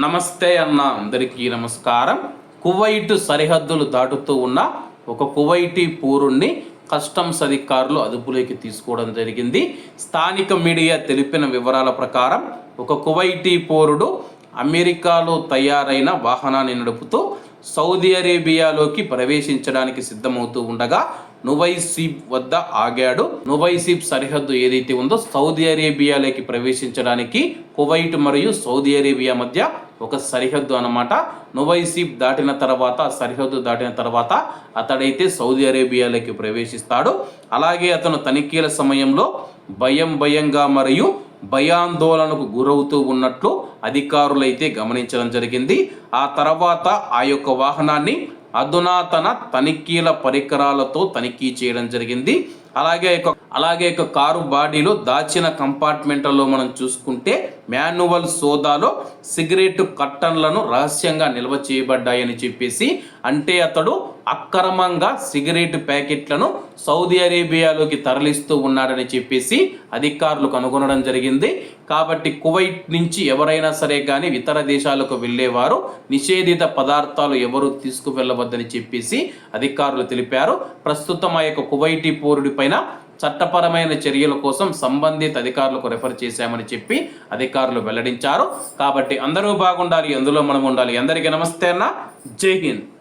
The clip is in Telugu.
నమస్తే అన్న అందరికీ నమస్కారం. కువైట్ సరిహద్దులు దాటుతూ ఉన్న ఒక కువైటీ పూరుణ్ణి కస్టమ్స్ అధికారులు అదుపులోకి తీసుకోవడం జరిగింది. స్థానిక మీడియా తెలిపిన వివరాల ప్రకారం ఒక కువైటీ పౌరుడు అమెరికాలో తయారైన వాహనాన్ని నడుపుతూ సౌదీ అరేబియాలోకి ప్రవేశించడానికి సిద్ధమవుతూ ఉండగా నువైసీబ్ వద్ద ఆగాడు. నువైసీబ్ సరిహద్దు ఏదైతే ఉందో సౌదీ అరేబియాలోకి ప్రవేశించడానికి కువైట్ మరియు సౌదీ అరేబియా మధ్య ఒక సరిహద్దు అనమాట నువైసీబ్ దాటిన తర్వాత సరిహద్దు దాటిన తర్వాత అతడైతే సౌదీ అరేబియాలోకి ప్రవేశిస్తాడు. అలాగే అతను తనిఖీల సమయంలో భయం భయంగా మరియు భయాందోళనకు గురవుతూ ఉన్నట్లు అధికారులైతే గమనించడం జరిగింది. ఆ తర్వాత ఆ యొక్క వాహనాన్ని అధునాతన తనిఖీల పరికరాలతో తనిఖీ చేయడం జరిగింది. అలాగే అలాగే ఒక కారు బాడీలో దాచిన కంపార్ట్మెంట్లలో మనం చూసుకుంటే మాన్యువల్ సోదాలో సిగరెట్ కట్టన్లను రహస్యంగా నిల్వ చేయబడ్డాయని చెప్పేసి అంటే అతడు అక్రమంగా సిగరెట్ ప్యాకెట్లను సౌదీ అరేబియాలోకి తరలిస్తూ ఉన్నాడని చెప్పేసి అధికారులు కనుగొనడం జరిగింది. కాబట్టి కువైట్ నుంచి ఎవరైనా సరే కానీ ఇతర దేశాలకు వెళ్ళేవారు నిషేధిత పదార్థాలు ఎవరు తీసుకువెళ్ళవద్దని చెప్పేసి అధికారులు తెలిపారు. ప్రస్తుతం ఆ యొక్క కువైటీ పౌరుడి పైన చట్టపరమైన చర్యల కోసం సంబంధిత అధికారులకు రెఫర్ చేశామని చెప్పి అధికారులు వెల్లడించారు. కాబట్టి అందరూ బాగుండాలి అందులో మనం ఉండాలి. అందరికీ నమస్తే అన్న. జై హింద్.